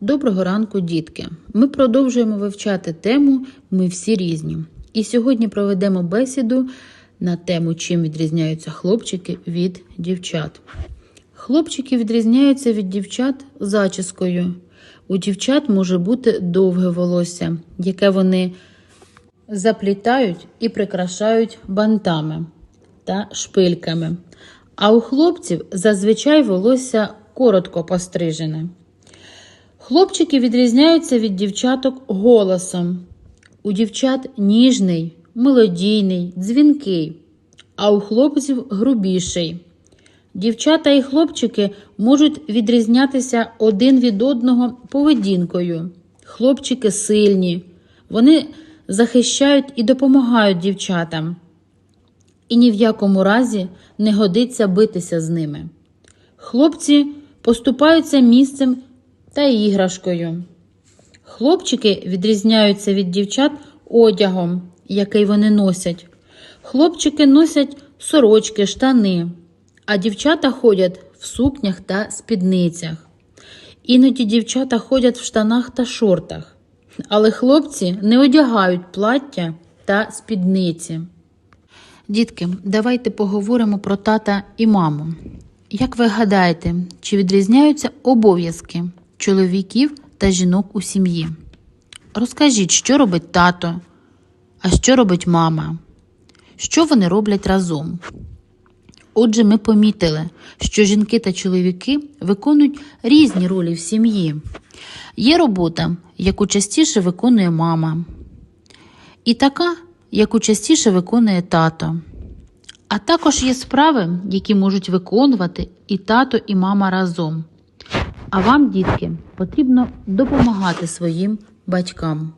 Доброго ранку, дітки! Ми продовжуємо вивчати тему Ми всі різні. І сьогодні проведемо бесіду на тему, чим відрізняються хлопчики від дівчат. Хлопчики відрізняються від дівчат зачіскою. У дівчат може бути довге волосся, яке вони заплітають і прикрашають бантами та шпильками. А у хлопців зазвичай волосся коротко пострижене. Хлопчики відрізняються від дівчаток голосом. У дівчат ніжний, мелодійний, дзвінкий, а у хлопців грубіший. Дівчата і хлопчики можуть відрізнятися один від одного поведінкою. Хлопчики сильні, вони захищають і допомагають дівчатам. І ні в якому разі не годиться битися з ними. Хлопці поступаються місцем та іграшкою. Хлопчики відрізняються від дівчат одягом, який вони носять. Хлопчики носять сорочки, штани, а дівчата ходять в сукнях та спідницях. Іноді дівчата ходять в штанах та шортах, але хлопці не одягають плаття та спідниці. Дітки, давайте поговоримо про тата і маму. Як ви гадаєте, чи відрізняються обов'язки чоловіків та жінок у сім'ї? Розкажіть, що робить тато, а що робить мама? Що вони роблять разом? Отже, ми помітили, що жінки та чоловіки виконують різні ролі в сім'ї. Є робота, яку частіше виконує мама, і така, яку частіше виконує тато. А також є справи, які можуть виконувати і тато, і мама разом. А вам, дітки, потрібно допомагати своїм батькам.